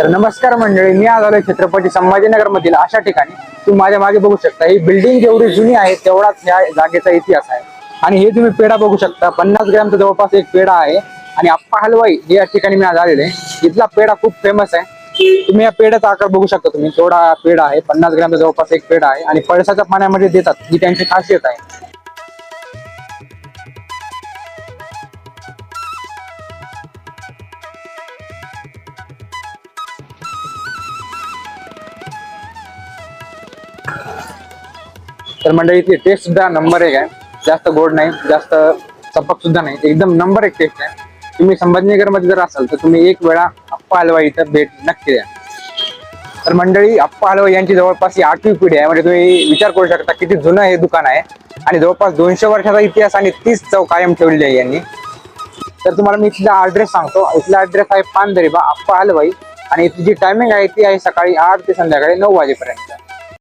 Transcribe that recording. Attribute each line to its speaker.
Speaker 1: तर नमस्कार मंडळी मी आज आलोय छत्रपती संभाजीनगर मधील अशा ठिकाणी. तुम्ही माझ्या मागे बघू शकता ही बिल्डिंग जेवढी जुनी आहे तेवढाच या जागेचा इतिहास आहे. आणि हे तुम्ही पेढा बघू शकता पन्नास ग्रॅमचा जवळपास एक पेढा आहे. आणि आप्पा हलवाई हे या ठिकाणी मी आज आलेले आहे. इथला पेढा खूप फेमस आहे. तुम्ही या पेढ्याचा आकार बघू शकता तुम्ही तेवढा पेढा आहे. पन्नास ग्रॅमचा जवळपास एक पेढा आहे. आणि पळसाच्या पाण्यामध्ये देतात ही त्यांची खासियत आहे. तर मंडळीची टेस्ट सुद्धा नंबर एक आहे. जास्त गोड नाही जास्त चपक सुद्धा नाही. एकदम नंबर एक टेस्ट आहे. तुम्ही संभाजीनगरमध्ये जर असाल तर तुम्ही एक वेळा अप्पा हलवा इथं भेट नक्की द्या. तर मंडळी अप्पा हलवा यांची जवळपास ही आठवी पिढी आहे. म्हणजे तुम्ही विचार करू शकता किती जुनं हे दुकान आहे. आणि जवळपास दोनशे वर्षाचा इतिहास आणि तीस चव कायम ठेवलेली आहे यांनी. तर तुम्हाला मी इथला ऍड्रेस सांगतो. इथला ऍड्रेस आहे पानदरीबा अप्पा हलवाई. आणि इथली जी टायमिंग आहे ती आहे सकाळी आठ ते संध्याकाळी नऊ वाजेपर्यंत.